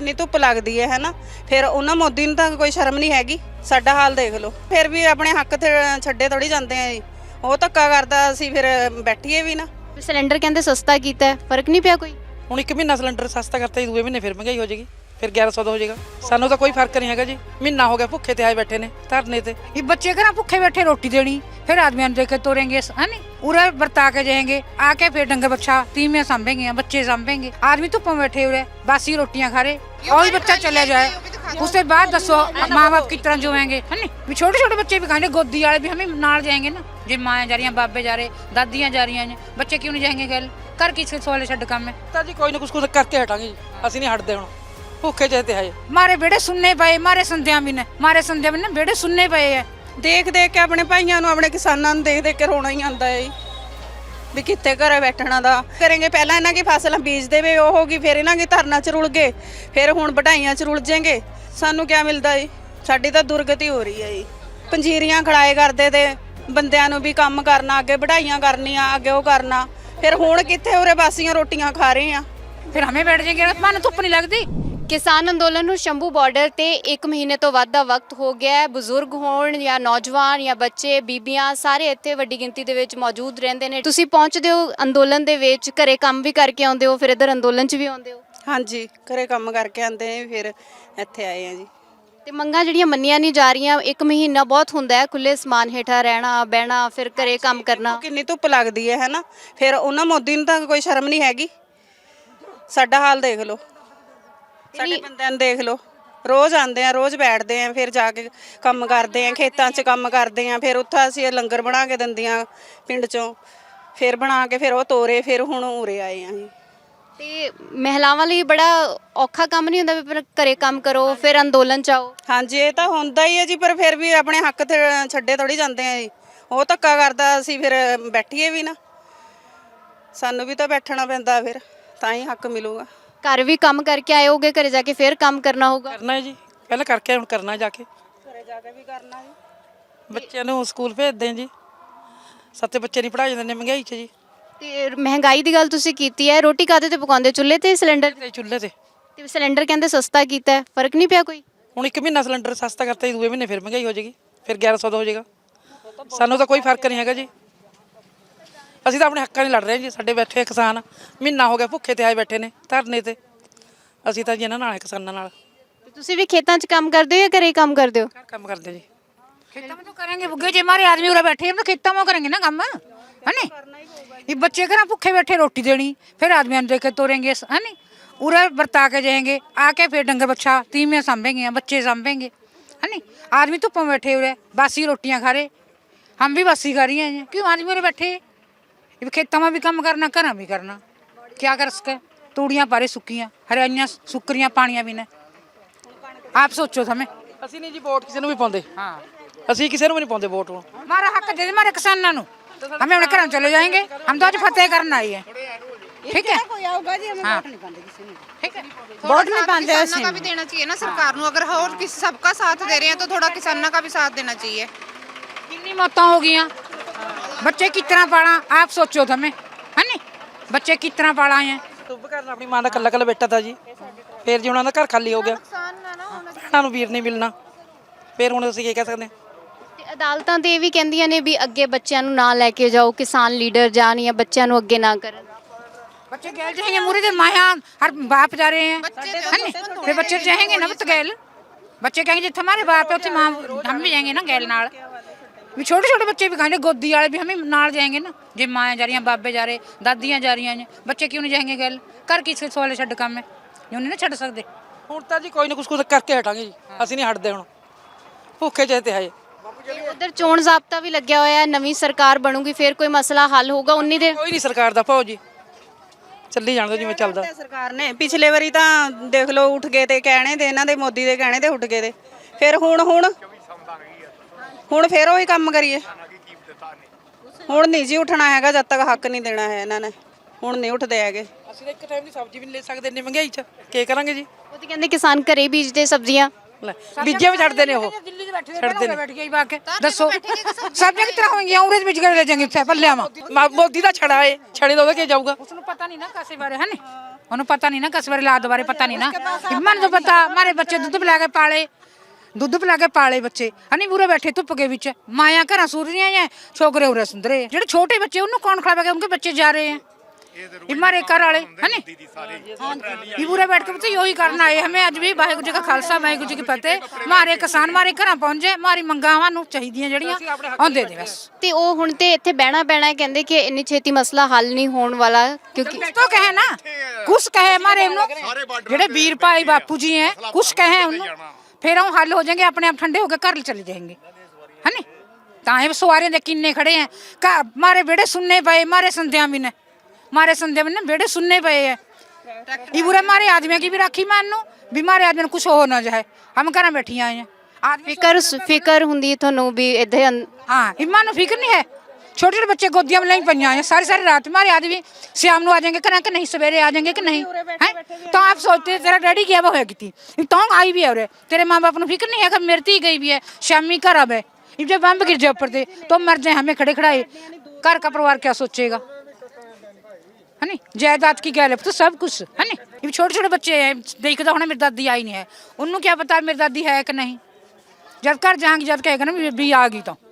ਕਿੰਨੀ ਧੁੱਪ ਲੱਗਦੀ ਹੈ ਹੈਨਾ? ਫਿਰ ਉਹਨਾਂ ਮੋਦੀ ਨੂੰ ਤਾਂ ਕੋਈ ਸ਼ਰਮ ਨਹੀਂ ਹੈਗੀ। ਸਾਡਾ ਹਾਲ ਦੇਖ ਲਓ। ਫਿਰ ਵੀ ਆਪਣੇ ਹੱਕ ਤੇ ਛੱਡੇ ਥੋੜੀ ਜਾਂਦੇ ਆ ਜੀ। ਉਹ ਧੱਕਾ ਕਰਦਾ ਅਸੀਂ ਫਿਰ ਬੈਠੀਏ ਵੀ ਨਾ। ਸਿਲੰਡਰ ਕਹਿੰਦੇ ਸਸਤਾ ਕੀਤਾ ਫ਼ਰਕ ਨਹੀਂ ਪਿਆ ਕੋਈ? ਹੁਣ ਇੱਕ ਮਹੀਨਾ ਸਿਲੰਡਰ ਸਸਤਾ ਕਰਤਾ ਜੀ ਦੂਏ ਮਹੀਨੇ ਫਿਰ ਮਹਿੰਗਾਈ ਹੋ ਜਾਏਗੀ। ਫਿਰ 1100 ਦਾ ਹੋ ਜਾਏਗਾ। ਸਾਨੂੰ ਤਾਂ ਕੋਈ ਫ਼ਰਕ ਨਹੀਂ ਹੈਗਾ ਜੀ। ਮਹੀਨਾ ਹੋ ਗਿਆ ਭੁੱਖੇ ਤੇ ਆਏ ਬੈਠੇ ਨੇ ਧਰਨੇ ਤੇ। ਇਹ ਬੱਚੇ ਘਰਾਂ ਭੁੱਖੇ ਬੈਠੇ ਰੋਟੀ ਦੇਣੀ। फिर आदमी देख के तोड़ेंगे है नी उरे बरता के जाएंगे आके फिर डंगर बच्चा तीमियां सामभेंगे बच्चे सामभेंगे आदमी धुप्पा बैठे उरे बासी रोटियां खा रहे और भी बच्चा चले जाए उसके बाद दसो माँ बाप किस तरह जोएंगे है नी भी छोटे छोटे बच्चे भी खाएंगे गोदी वाले भी हमें नाल जाएंगे ना जे माएँ जा रही हैं बाबे जा रहे दादियाँ जा रही हैं बच्चे क्यों नहीं जाएंगे गैल कर किसके सवाले छड़ काम है ਤਾਂ ਜੀ ਕੋਈ ਨਾ ਕੁਛ ਕੁਛ ਕਰਕੇ ਹਟਾਂਗੇ ਜੀ ਅਸੀਂ ਨਹੀਂ ਹਟਦੇ ਹੁਣ ਭੁੱਖੇ ਜਿਹੇ ਤੇ ਆਏ मारे बेड़े सुनने पे मारे संध्या भी ने मारे संध्या भी ने बेड़े सुनने पे है ਦੇਖ ਦੇਖ ਕੇ ਆਪਣੇ ਭਾਈਆਂ ਨੂੰ ਆਪਣੇ ਕਿਸਾਨਾਂ ਨੂੰ ਦੇਖ ਦੇਖ ਕੇ ਰੋਣਾ ਹੀ ਆਉਂਦਾ ਹੈ ਜੀ ਵੀ ਕਿੱਥੇ ਘਰੇ ਬੈਠਣਾ ਦਾ ਕਰਾਂਗੇ ਪਹਿਲਾਂ ਇਹਨਾਂ ਦੀ ਫਸਲਾਂ ਬੀਜ ਦੇਵੇ ਉਹ ਹੋਗੀ ਫਿਰ ਇਹਨਾਂ ਦੀ ਧਰਨਾ ਚ ਰੁਲ ਗਏ ਫਿਰ ਹੁਣ ਵਢਾਈਆਂ ਚ ਰੁਲ ਜਾਣਗੇ ਸਾਨੂੰ ਕੀ ਮਿਲਦਾ ਜੀ ਸਾਡੀ ਤਾਂ ਦੁਰਗਤੀ ਹੋ ਰਹੀ ਹੈ ਜੀ ਪੰਜੀਰੀਆਂ ਖੜਾਏ ਕਰਦੇ ਤੇ ਬੰਦਿਆਂ ਨੂੰ ਵੀ ਕੰਮ ਕਰਨਾ ਅੱਗੇ ਵਢਾਈਆਂ ਕਰਨੀਆਂ ਅੱਗੇ ਉਹ ਕਰਨਾ ਫਿਰ ਹੁਣ ਕਿੱਥੇ ਉਰੇ ਬਾਸੀਆਂ ਰੋਟੀਆਂ ਖਾ ਰਹੇ ਆ फिर हमें बैठ जाएंगे मन धुप नहीं लगती ਕਿਸਾਨ ਅੰਦੋਲਨ ਨੂੰ ਸ਼ੰਭੂ ਬਾਰਡਰ ਤੇ 1 ਮਹੀਨੇ ਤੋਂ ਵੱਧ ਦਾ ਵਕਤ ਹੋ ਗਿਆ ਹੈ। ਬਜ਼ੁਰਗ ਹੋਣ ਜਾਂ ਨੌਜਵਾਨ ਜਾਂ ਬੱਚੇ ਬੀਬੀਆਂ ਸਾਰੇ ਇੱਥੇ ਵੱਡੀ ਗਿਣਤੀ ਦੇ ਵਿੱਚ ਮੌਜੂਦ ਰਹਿੰਦੇ ਨੇ। ਤੁਸੀਂ ਪਹੁੰਚਦੇ ਹੋ ਅੰਦੋਲਨ ਦੇ ਵਿੱਚ ਘਰੇ ਕੰਮ ਵੀ ਕਰਕੇ ਆਉਂਦੇ ਹੋ ਫਿਰ ਇਧਰ ਅੰਦੋਲਨ 'ਚ ਵੀ ਆਉਂਦੇ ਹੋ? ਹਾਂਜੀ ਘਰੇ ਕੰਮ ਕਰਕੇ ਆਂਦੇ ਆ ਫਿਰ ਇੱਥੇ ਆਏ ਆ ਜੀ। ਤੇ ਮੰਗਾਂ ਜਿਹੜੀਆਂ ਮੰਨੀਆਂ ਨਹੀਂ ਜਾ ਰਹੀਆਂ ਇੱਕ ਮਹੀਨਾ ਬਹੁਤ ਹੁੰਦਾ ਹੈ ਖੁੱਲੇ ਸਮਾਨ ਹੇਠਾਂ ਰਹਿਣਾ ਬਹਿਣਾ ਫਿਰ ਘਰੇ ਕੰਮ ਕਰਨਾ। ਕਿੰਨੀ ਧੁੱਪ ਲੱਗਦੀ ਹੈ ਹੈਨਾ ਫਿਰ ਉਹਨਾਂ ਮੋਦੀ ਨੂੰ ਤਾਂ ਕੋਈ ਸ਼ਰਮ ਨਹੀਂ ਹੈਗੀ। ਸਾਡਾ ਹਾਲ ਦੇਖ ਲਓ। ਸਾਡੇ ਬੰਦਿਆਂ ਨੂੰ ਦੇਖ ਲਓ। ਰੋਜ਼ ਆਉਂਦੇ ਆ ਰੋਜ਼ ਬੈਠਦੇ ਆ ਫਿਰ ਜਾ ਕੇ ਕੰਮ ਕਰਦੇ ਆ ਖੇਤਾਂ 'ਚ ਕੰਮ ਕਰਦੇ ਆ ਫਿਰ ਉੱਥੇ ਅਸੀਂ ਲੰਗਰ ਬਣਾ ਕੇ ਦਿੰਦੀਆਂ ਪਿੰਡ 'ਚੋਂ। ਫਿਰ ਬਣਾ ਕੇ ਫਿਰ ਉਹ ਤੋਰੇ ਫਿਰ ਹੁਣ ਉਰੇ ਆਏ ਆ ਜੀ ਤੇ ਮਹਿਲਾਵਾਂ ਲਈ ਬੜਾ ਔਖਾ ਕੰਮ ਨਹੀਂ ਹੁੰਦਾ ਵੀ ਫਿਰ ਘਰੇ ਕੰਮ ਕਰੋ ਫਿਰ ਅੰਦੋਲਨ ਚ ਆਓ? ਹਾਂਜੀ ਇਹ ਤਾਂ ਹੁੰਦਾ ਹੀ ਹੈ ਜੀ ਪਰ ਫਿਰ ਵੀ ਆਪਣੇ ਹੱਕ ਤੇ ਛੱਡੇ ਥੋੜੀ ਜਾਂਦੇ ਆ ਜੀ। ਉਹ ਧੱਕਾ ਕਰਦਾ ਅਸੀਂ ਫਿਰ ਬੈਠੀਏ ਵੀ ਨਾ। ਸਾਨੂੰ ਵੀ ਤਾਂ ਬੈਠਣਾ ਪੈਂਦਾ ਫਿਰ ਤਾਂ ਹੀ ਹੱਕ ਮਿਲੂਗਾ। ਘਰ ਵੀ ਕੰਮ ਕਰਕੇ ਆਏ ਹੋਗੇ ਘਰੇ ਜਾ ਕੇ ਫਿਰ ਕੰਮ ਕਰਨਾ ਹੋਊਗਾ? ਕਰਨਾ ਹੈ ਜੀ ਪਹਿਲਾਂ ਕਰਕੇ ਹੁਣ ਕਰਨਾ ਜਾ ਕੇ। ਘਰੇ ਜਾ ਕੇ ਵੀ ਕਰਨਾ ਜੀ। ਬੱਚਿਆਂ ਨੂੰ ਸਕੂਲ ਭੇਜਦੇ ਹਾਂ ਜੀ। ਸੱਤੇ ਬੱਚੇ ਨਹੀਂ ਪੜ੍ਹਾਏ ਜਾਂਦੇ ਨੇ ਮਹਿੰਗਾਈ 'ਚ ਜੀ। ਤੇ ਮਹਿੰਗਾਈ ਦੀ ਗੱਲ ਤੁਸੀਂ ਕੀਤੀ ਹੈ ਰੋਟੀ ਕਾਦੇ ਤੇ ਪਕਾਉਂਦੇ? ਚੁੱਲ੍ਹੇ ਤੇ ਸਿਲੰਡਰ ਤੇ ਚੁੱਲ੍ਹੇ ਤੇ। ਤੇ ਸਿਲੰਡਰ ਕਹਿੰਦੇ ਸਸਤਾ ਕੀਤਾ ਹੈ ਫ਼ਰਕ ਨਹੀਂ ਪਿਆ ਕੋਈ? ਹੁਣ ਇੱਕ ਮਹੀਨਾ ਸਿਲੰਡਰ ਸਸਤਾ ਕਰਤਾ ਜੀ ਦੂਏ ਮਹੀਨੇ ਫਿਰ ਮਹਿੰਗਾਈ ਹੋ ਜਾਏਗੀ ਫਿਰ 1100 ਦਾ ਹੋ ਜਾਏਗਾ। ਸਾਨੂੰ ਤਾਂ ਕੋਈ ਫ਼ਰਕ ਨਹੀਂ ਹੈਗਾ ਜੀ। ਅਸੀਂ ਤਾਂ ਆਪਣੇ ਹੱਕਾਂ ਲਈ ਲੜ ਰਹੇ ਹਾਂ ਜੀ ਸਾਡੇ ਬੈਠੇ ਕਿਸਾਨ ਮਹੀਨਾ ਹੋ ਗਿਆ ਭੁੱਖੇ ਤੇ ਆਏ ਬੈਠੇ ਨੇ ਧਰਨੇ ਤੇ ਅਸੀਂ ਤਾਂ ਜੀ ਇਹਨਾਂ ਨਾਲ ਹੈ, ਕਿਸਾਨਾਂ ਨਾਲ ਤੇ ਤੁਸੀਂ ਵੀ ਖੇਤਾਂ 'ਚ ਕੰਮ ਕਰਦੇ ਹੋ ਜਾਂ ਘਰੇ ਕੰਮ ਕਰਦੇ ਹੋ ਘਰ ਕੰਮ ਕਰਦੇ ਜੀ खेतों में तो करेंगे बुग्गे जे हमारे आदमी उरा बैठे हैं तो खेतों में करेंगे ना काम है नी ये बच्चे घर भूखे बैठे रोटी देनी फिर आदमी देख के तोड़ेंगे है नी उरा बरता के जाएंगे आके फिर डंगर बच्चा तीमियां सामभेंगे बच्चे सामभेंगे है नी आदमी धुप्पा बैठे उरे बासी रोटियां खा रहे हम भी बासी खा रही हैं क्यों आदमी उरे बैठे ये खेतों में भी काम करना घर भी करना क्या कर सके तूड़ियां पारे सुक्कियां हरियाणियां सुकरियां पानियां भी ने आप सोचो थमें ਅਸੀਂ ਨਹੀਂ ਜੀ ਵੋਟ ਕਿਸੇ ਨੂੰ ਵੀ ਪਾਉਂਦੇ हाँ ਅਸੀਂ ਕਿਸੇ ਨੂੰ ਵੀ ਨਹੀਂ ਪਾਉਂਦੇ ਵੋਟ ਹੁਣ हमारा हक दे दे हमारे किसानों नु हमें अपने घर चले जाएंगे हम तो आज फतेह करना आई है ठीक है ਕੋਈ ਆਊਗਾ ਜੀ ਹਮੇ हाँ ਨਹੀਂ ਪਾਉਂਦੇ ਕਿਸੇ ਨੂੰ ठीक है वोट नहीं पाते किसानों का भी देना चाहिए ना सरकार को अगर और किस सबका साथ दे रहे हैं तो थोड़ा किसानों का भी साथ देना चाहिए कितनी मौतें हो गई बच्चे कितना पाला आप सोचो थमें है नी बच्चे कितना पाला हैं ਸੁਭ ਕਰਨ ਆਪਣੀ ਮਾਂ ਦਾ ਕੱਲਾ ਕੱਲਾ ਬੇਟਾ ਤਾਂ ਜੀ ਫਿਰ ਜੀ ਉਹਨਾਂ ਦਾ ਘਰ ਖਾਲੀ ਹੋ ਗਿਆ ਭੈਣਾਂ ਨੂੰ ਵੀਰ ਨਹੀਂ ਮਿਲਣਾ ਫਿਰ ਹੁਣ ਅਸੀਂ ਕੀ ਕਹਿ ਸਕਦੇ ਹਾਂ ਤੇ ਅਦਾਲਤਾਂ ਤੇ ਇਹ ਵੀ ਕਹਿੰਦੀਆਂ ਨੇ ਵੀ ਅੱਗੇ ਬੱਚਿਆਂ ਨੂੰ ਨਾ ਲੈ ਕੇ ਜਾਓ ਕਿਸਾਨ ਲੀਡਰ ਜਾਣ ਜਾਂ ਬੱਚਿਆਂ ਨੂੰ ਅੱਗੇ ਨਾ ਕਰਨ बच्चे गैल जाएंगे मुरे दे माया हर बाप जा रहे हैं है नी फिर बच्चे जाएंगे ना बत गैल बच्चे कहेंगे जिथे हमारे बाप है उथे माँ हम भी जाएंगे ना गैल नाल भी छोटे छोटे बच्चे भी खाएंगे गोदी वाले भी हमें नाल जाएंगे ना जे माएँ जा रही हैं बाबे जा रहे दादियाँ जा रही हैं बच्चे क्यों नहीं जाएंगे गैल कर किसके सवाले छड़ काम है यूं नहीं ना छड़ सकते ਹੁਣ ਤਾਂ ਜੀ ਕੋਈ ਨਾ ਕੁਛ ਕੁਛ ਕਰਕੇ ਹਟਾਂਗੇ ਜੀ ਅਸੀਂ ਨਹੀਂ ਹਟਦੇ ਹੁਣ ਭੁੱਖੇ ਜਿਹੇ ਤੇ ਆਏ ਉਧਰ ਚੋਣ ਜ਼ਾਬਤਾ ਵੀ ਲੱਗਿਆ ਹੋਇਆ ਹੈ ਨਵੀਂ ਸਰਕਾਰ ਬਣੂਗੀ ਫਿਰ ਕੋਈ ਮਸਲਾ ਹੱਲ ਹੋਊਗਾ ਉਨੀ ਦੇ ਕੋਈ ਨਹੀਂ ਸਰਕਾਰ ਦਾ ਭਾਉ ਜੀ ਚੱਲੀ ਜਾਣ ਦਿਓ ਜਿਵੇਂ ਚੱਲਦਾ ਸਰਕਾਰ ਨੇ ਪਿਛਲੇ ਵਾਰੀ ਤਾਂ ਦੇਖ ਲਓ ਉੱਠ ਗਏ ਤੇ ਕਹਿਣੇ ਤੇ ਇਹਨਾਂ ਦੇ ਮੋਦੀ ਦੇ ਕਹਿਣੇ ਤੇ ਉੱਠ ਗਏ ਤੇ ਫਿਰ ਹੁਣ ਹੁਣ ਹੁਣ ਫੇਰ ਉਹੀ ਕੰਮ ਕਰੀਏ। ਹੁਣ ਨਹੀਂ ਜੀ ਉੱਠਣਾ ਹੈਗਾ ਜਦ ਤੱਕ ਹੱਕ ਨਹੀਂ ਦੇਣਾ ਹੈ ਇਹਨਾਂ ਨੇ। ਹੁਣ ਨਹੀਂ ਉੱਠਦੇ ਹੈਗੇ। ਅਸੀਂ ਇੱਕ ਟਾਈਮ ਦੀ ਸਬਜ਼ੀ ਵੀ ਨਹੀਂ ਲੈ ਸਕਦੇ ਇੰਨੀ ਮਹਿੰਗਾਈ 'ਚ। ਕੀ ਕਰਾਂਗੇ ਜੀ? ਉਹ ਤਾਂ ਕਹਿੰਦੇ ਕਿਸਾਨ ਘਰੇ ਬੀਜਦੇ ਸਬਜ਼ੀਆਂ। ਬੀਜੇ ਵੀ ਛੱਡਦੇ ਨੇ ਉਹ। ਛੱਡਦੇ ਨੇ। ਬੈਠ ਗਈ ਬਾਕੇ ਦੱਸੋ। ਸਬਜ਼ੀਆਂ ਕਿਤਰਾ ਵਿੱਚ ਗੜੇ ਲੈ ਜਾਣਗੇ ਉੱਥੇ ਪੱਲਿਆਂ ਮਾ ਮੋਦੀ ਦਾ ਛੜਾ ਏ। ਛੜੇ ਦੋਗੇ ਕਿ ਜਾਊਗਾ? ਉਸ ਨੂੰ ਪਤਾ ਨਹੀਂ ਨਾ ਕਾਸੇ ਬਾਰੇ ਹੈ ਨਹੀਂ ਉਹਨੂੰ ਪਤਾ ਨਹੀਂ ਨਾ ਕਸ ਬਾਰੇ ਲਾਦ ਬਾਰੇ ਪਤਾ ਨਹੀਂ ਨਾ। ਮੈਨੂੰ ਤਾਂ ਪਤਾ ਮਾਰੇ ਬੱਚੇ ਦੁੱਧ ਪਿਲਾ ਕੇ ਪਾਲੇ। ਦੁੱਧ ਪਿਲਾ ਕੇ ਪਾਲੇ ਬੱਚੇ। ਹਨੀ ਮੂਰੇ ਬੈਠੇ ਧੁੱਪ ਕੇ ਵਿੱਚ। ਮਾਇਆ ਘਰਾਂ ਸੂਰੀਆਂ ਐ ਛੋਕਰੇ ਉਰੇ ਸੁੰਦਰੇ। ਜਿਹੜੇ ਛੋਟੇ ਬੱਚੇ ਉਹਨੂੰ ਕੌਣ ਖਿਲਾਵੇਗਾ ਉਹਨਾਂ ਬੱਚੇ ਜਾ ਰਹੇ ਆ। ਇਮਾਰੇ ਘਰ ਵਾਲੇ ਹਨੀ? ਇਹ ਪੂਰੇ ਬੈਠ ਕੇ ਬਤੇ ਯੋਹੀ ਕਰਨ ਆਏ ਹਮੇ ਅੱਜ ਵੀ ਵਾਹਿਗੁਰੂ ਜੀ ਖਾਲਸਾ ਵਾਹਿਗੁਰੂ ਜੀ ਕੀ ਫਤਿਹ। ਮਾਰੇ ਕਿਸਾਨ ਮਾਰੇ ਘਰਾਂ ਪਹੁੰਚੇ ਮਾਰੀ ਮੰਗਾਵਾਂ ਨੂੰ ਚਾਹੀਦੀਆਂ ਜਿਹੜੀਆਂ ਆਉਂਦੇ ਨੇ ਬਸ। ਤੇ ਉਹ ਹੁਣ ਤੇ ਇੱਥੇ ਬਹਿਣਾ ਪੈਣਾ ਕਹਿੰਦੇ ਕਿ ਇੰਨੀ ਛੇਤੀ ਮਸਲਾ ਹੱਲ ਨਹੀਂ ਹੋਣ ਵਾਲਾ ਕਿਉਂਕਿ ਤੋ ਕਹੇ ਨਾ। ਕੁਛ ਕਹੇ ਮਾਰੇ ਨੂੰ ਜਿਹੜੇ ਵੀਰ ਭਾਈ ਬਾਪੂ ਜੀ ਹੈ ਕੁਛ ਕਹੇ ਉਹਨੂੰ। ਫੇਰ ਉਹ ਹੱਲ ਹੋ ਜਾਣਗੇ ਆਪਣੇ ਆਪ ਠੰਡੇ ਹੋ ਕੇ ਘਰ ਚਲੇ ਜਾਏਂਗੇ। ਹੈਨੀ? ਤਾਂ ਇਹ ਸਵਾਰੀਆਂ ਦੇ ਕਿੰਨੇ ਖੜੇ ਆ ਮਾਰੇ ਵਿੜੇ ਸੁਣਨੇ ਪਏ ਮਾਰੇ ਸੰਧਿਆ ਵੀ ਨੇ ਮਾਰੇ ਸੰਧਿਆ ਵੀ ਨੇ ਵਿੜੇ ਸੁਣਨੇ ਪਏ ਆ ਇਹ ਬੁਰੇ ਮਾਰੇ ਆਦਮੀ ਕੀ ਵੀ ਰਾਖੀ ਮਾਨ ਨੂੰ? ਵੀ ਮਾਰੇ ਆਦਮੀ ਨੂੰ ਕੁਛ ਹੋ ਨਾ ਜਾਏ। ਹਮ ਘਰਾਂ ਬੈਠੀਆਂ ਆਏ ਆ ਫਿਕਰ ਫਿਕਰ ਹੁੰਦੀ ਤੁਹਾਨੂੰ ਵੀ ਇੱਥੇ ਹਾਂ ਹਿੰਮਾ ਨੂੰ ਫਿਕਰ ਨਹੀਂ ਹੈ। छोटे छोटे बच्चे गोदियां में नहीं पइया हैं सारी सारी रात हमारे आदमी शाम को आ जाएंगे करें कि नहीं सवेरे आ जाएंगे कि नहीं हैं तो आप सोचते तेरा डैडी क्या वो होगी थी तो आई भी है उरे तेरे माँ बाप को फिक्र नहीं है कि मरती गई भी है शामी घर अब है अब जब बम्ब गिर जाए ऊपर से तो मर जाए हमें खड़े खड़ाए घर का परिवार क्या सोचेगा है नी जायदाद की गैल है तो सब कुछ है नी ये छोटे छोटे बच्चे हैं देखता होना मेरी दादी आई नहीं है उन्होंने क्या पता मेरी दादी है कि नहीं जब घर जाएंगे जब कहेगा ना भी- भी आ गई तो है नी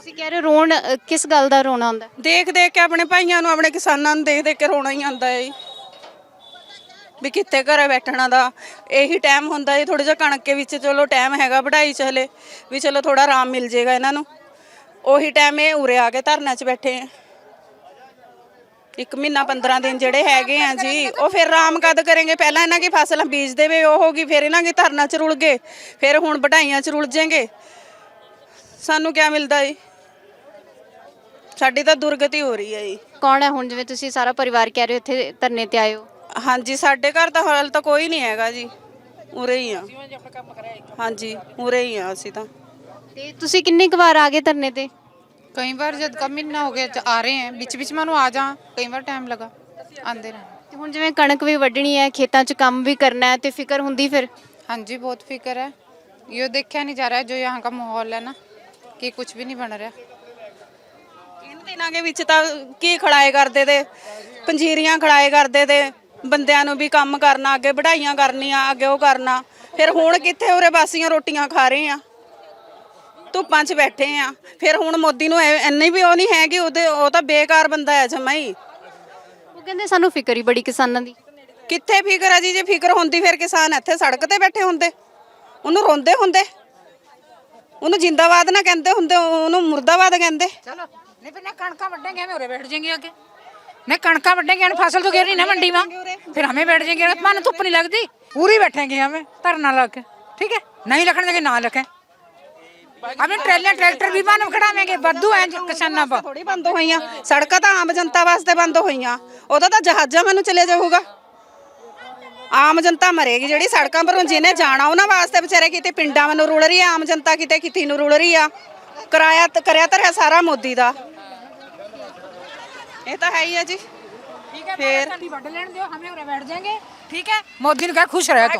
ਤੁਸੀਂ ਕਹਿ ਰਹੇ ਹੋ ਰੋਣ ਅ, ਕਿਸ ਗੱਲ ਦਾ ਰੋਣਾ ਹੁੰਦਾ ਹੈ? ਦੇਖ ਦੇਖ ਕੇ ਆਪਣੇ ਭਾਈਆਂ ਨੂੰ ਆਪਣੇ ਕਿਸਾਨਾਂ ਨੂੰ ਦੇਖ ਦੇਖ ਕੇ ਰੋਣਾ ਹੀ ਆਉਂਦਾ ਹੈ ਜੀ। ਵੀ ਕਿੱਥੇ ਘਰੇ ਬੈਠਣਾ ਦਾ। ਇਹੀ ਟਾਈਮ ਹੁੰਦਾ ਜੀ ਥੋੜਾ ਜਿਹਾ ਕਣਕ ਦੇ ਵਿੱਚ ਚਲੋ ਟਾਈਮ ਹੈਗਾ ਵਢਾਈ ਚ ਹਲੇ ਵੀ ਚਲੋ ਥੋੜਾ ਆਰਾਮ ਮਿਲ ਜੇਗਾ ਇਹਨਾਂ ਨੂੰ। ਉਹੀ ਟਾਈਮ ਇਹ ਉਰੇ ਆ ਕੇ ਧਰਨਾ 'ਚ ਬੈਠੇ ਆ। ਇੱਕ ਮਹੀਨਾ 15 ਦਿਨ ਜਿਹੜੇ ਹੈਗੇ ਆ ਜੀ ਉਹ ਫਿਰ ਆਰਾਮ ਕਦ ਕਰਾਂਗੇ ਪਹਿਲਾਂ ਇਹਨਾਂ ਦੀ ਫਸਲਾਂ ਬੀਜ ਦੇਵੇ ਉਹ ਹੋ ਗਈ ਫਿਰ ਇਹਨਾਂ ਦੀ ਧਰਨਾ 'ਚ ਰੁਲ ਗਏ ਫਿਰ ਹੁਣ ਵਢਾਈਆਂ 'ਚ ਰੁਲ ਜਾਣਗੇ ਸਾਨੂੰ ਕਿਆ ਮਿਲਦਾ ਜੀ ਸਾਡੀ ਤਾਂ ਦੁਰਗਤੀ ਹੋ ਰਹੀ ਹੈ ਜੀ ਕੌਣ ਹੈ ਹੁਣ ਜਿਵੇਂ ਤੁਸੀਂ ਸਾਰਾ ਪਰਿਵਾਰ ਕਹਿ ਰਹੇ ਹੋ ਇੱਥੇ ਧਰਨੇ ਤੇ ਆਏ ਹੋ ਹਾਂਜੀ ਸਾਡੇ ਘਰ ਤਾਂ ਹਾਲ ਤਾਂ ਕੋਈ ਨਹੀਂ ਹੈਗਾ ਜੀ ਉਰੇ ਹੀ ਆ ਹਾਂਜੀ ਉਰੇ ਹੀ ਆ ਅਸੀਂ ਤਾਂ ਤੇ ਤੁਸੀਂ ਕਿੰਨੀ ਕੁ ਵਾਰ ਆ ਗਏ ਧਰਨੇ ਤੇ ਕਈ ਵਾਰ ਜਦ ਕਮ ਮਹੀਨਾ ਹੋ ਗਿਆ ਜ- ਆ ਰਹੇ हैं बीच बीच में नु आ जा कई बार टाइम लगा आंदे रहे ਤੇ ਹੁਣ ਜਿਵੇਂ ਕਣਕ ਵੀ ਵੱਢਣੀ ਹੈ ਖੇਤਾਂ 'ਚ ਕੰਮ ਵੀ ਕਰਨਾ ਹੈ ਤੇ ਫਿਕਰ ਹੁੰਦੀ ਫਿਰ हाँ जी बहुत फिक्र है ये देखा नहीं जा रहा है जो यहाँ का माहौल है ना कि कुछ भी नहीं बन रहा ਦੇ ਵਿੱਚ ਤਾਂ ਕੀ ਖੜਾਏ ਕਰਦੇ ਤੇ? ਪੰਜੀਰੀਆਂ ਖੜਾਏ ਕਰਦੇ ਤੇ। ਬੰਦਿਆਂ ਨੂੰ ਵੀ ਕੰਮ ਕਰਨਾ ਅੱਗੇ ਵਢਾਈਆਂ ਕਰਨੀਆਂ ਅੱਗੇ ਉਹ ਕਰਨਾ। ਫਿਰ ਹੁਣ ਕਿੱਥੇ ਉਰੇ ਬਾਸੀਆਂ ਰੋਟੀਆਂ ਖਾ ਰਹੇ ਆ? ਧੁੱਪਾਂ 'ਚ ਬੈਠੇ ਆ। ਫਿਰ ਹੁਣ ਮੋਦੀ ਨੂੰ ਐ- ਇੰਨੀ ਵੀ ਉਹ ਨਹੀਂ ਹੈਗੀ ਉਹਦੇ ਉਹ ਤਾਂ ਬੇਕਾਰ ਬੰਦਾ ਹੈ ਜਮਾਂ ਹੀ। ਉਹ ਕਹਿੰਦੇ ਸਾਨੂੰ ਫਿਕਰ ਹੀ ਬੜੀ ਕਿਸਾਨਾਂ ਦੀ। ਕਿੱਥੇ ਫਿਕਰ ਆ ਜੀ? ਜੇ ਫਿਕਰ ਹੁੰਦੀ ਫਿਰ ਕਿਸਾਨ ਇੱਥੇ ਸੜਕ ਤੇ ਬੈਠੇ ਹੁੰਦੇ। ਉਹਨੂੰ ਰੋਂਦੇ ਹੁੰਦੇ। ਉਹਨੂੰ ਜਿੰਦਾਬਾਦ ਨਾ ਕਹਿੰਦੇ ਹੁੰਦੇ ਉਹਨੂੰ ਮੁਰਦਾਬਾਦ ਕਹਿੰਦੇ। नहीं फिर ना कणका बढ़ेंगे हमें उरे बैठ जाएंगे आगे नहीं कणका बढ़ेंगे हमें फसल तो गिरनी ना मंडी में फिर हमें बैठ जाएंगे मन धुप नहीं लगती पूरी बैठेंगे हमें धरना लग के ठीक है नहीं लखन देंगे ना लखें हमें ट्रेलर ट्रैक्टर भी मानव खड़ावेंगे बद्दू हैं जो किसाना पर ਥੋੜੀ ਬੰਦ ਹੋਈਆਂ ਸੜਕਾਂ ਤਾਂ ਆਮ ਜਨਤਾ ਵਾਸਤੇ ਬੰਦ ਹੋਈਆਂ ਉਹਦਾ ਤਾਂ ਜਹਾਜ਼ਾਂ ਮੈਨੂੰ ਚਲੇ ਜਾਊਗਾ ਆਮ ਜਨਤਾ ਮਰੇਗੀ ਜਿਹੜੀ ਸੜਕਾਂ ਪਰੋਂ ਜਿਹਨੇ ਜਾਣਾ ਉਹਨਾਂ ਵਾਸਤੇ ਵਿਚਾਰੇ ਕਿਤੇ ਪਿੰਡਾਂ ਵੱਲੋਂ ਰੁਲ ਰਹੀ ਆ ਆਮ ਜਨਤਾ ਕਿਤੇ ਕਿਤੇ ਨੂੰ ਰੁਲ ਰਹੀ ਆ ਕਿਰਾਇਆ ਤੇ ਕਰਿਆ ਧਰਿਆ ਸਾਰਾ ਮੋਦੀ ਦਾ ਇਹ ਤਾਂ ਹੈ ਹੀ ਆ ਜੀ ठीक है फिर बढ़ लेने दो हमें उरे बैठ जाएंगे ठीक है मोदी ने कहा खुश रहे तो